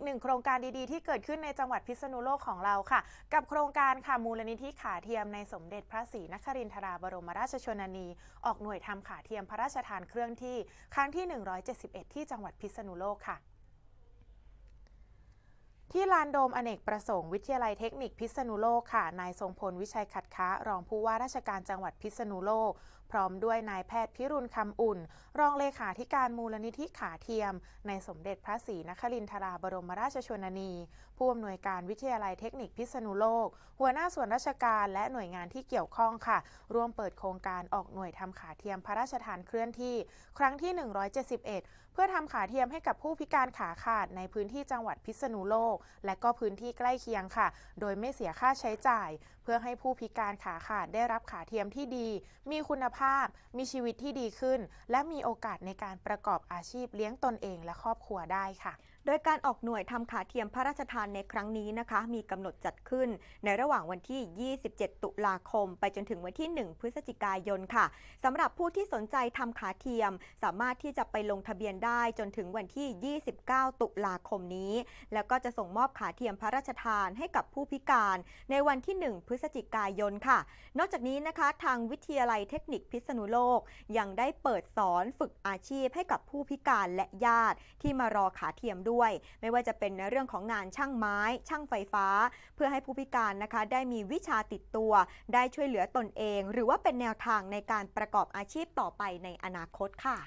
กหนึ่งโครงการดีๆ ที่เกิดขึ้นในจังหวัดพิษณุโลกของเราค่ะ กับโครงการค่ะมูลนิธิขาเทียมในสมเด็จพระศรีนครินทราบรมราชชนนี ออกหน่วยทำขาเทียมพระราชทานเครื่องที่ครั้งที่ 171 ที่จังหวัดพิษณุโลกค่ะ ที่ลานโดมอเนกประสงค์วิทยาลัยเทคนิคพิษณุโลกค่ะ นายทรงพลวิชัยขัดค้ารองผู้ว่าราชการจังหวัดพิษณุโลก พร้อมด้วยนายแพทย์พิรุณคำอุ่น รองเลขาธิการมูลนิธิขาเทียม ในสมเด็จพระศรีนครินทราบรมราชชนนี ผู้อำนวยการวิทยาลัยเทคนิคพิษณุโลก หัวหน้าส่วนราชการและหน่วยงานที่เกี่ยวข้องค่ะ ร่วมเปิดโครงการออกหน่วยทำขาเทียมพระราชทานเคลื่อนที่ ครั้งที่ 171 เพื่อทำขาเทียมให้กับผู้พิการขาขาดในพื้นที่จังหวัดพิษณุโลกและก็พื้นที่ใกล้เคียงค่ะ โดยไม่เสียค่าใช้จ่าย เพื่อให้ผู้พิการขาขาดได้รับขาเทียมที่ดี มีคุณภาพ มีชีวิตที่ดีขึ้น และมีโอกาสในการประกอบอาชีพเลี้ยงตนเองและครอบครัวได้ค่ะโดยการออกหน่วยทำขาเทียมพระราชทานในครั้งนี้นะคะ มีกำหนดจัดขึ้นในระหว่างวันที่ 27 ตุลาคม ไปจนถึงวันที่ 1 พฤศจิกายนค่ะสำหรับผู้ที่สนใจทำขาเทียม สามารถที่จะไปลงทะเบียนได้จนถึงวันที่ 29 ตุลาคมนี้ แล้วก็จะส่งมอบขาเทียมพระราชทานให้กับผู้พิการในวันที่ 1 พฤศจิกายนค่ะ นอกจากนี้นะคะ ทางวิทยาลัยเทคนิคพิษณุโลก ยังได้เปิดสอนฝึกอาชีพให้กับผู้พิการและญาติที่มารอขาเทียมด้วย ไม่ว่าจะเป็นในเรื่องของงานช่างไม้ ช่างไฟฟ้า เพื่อให้ผู้พิการนะคะได้มีวิชาติดตัว ได้ช่วยเหลือตนเอง หรือว่าเป็นแนวทางในการประกอบอาชีพต่อไปในอนาคตค่ะ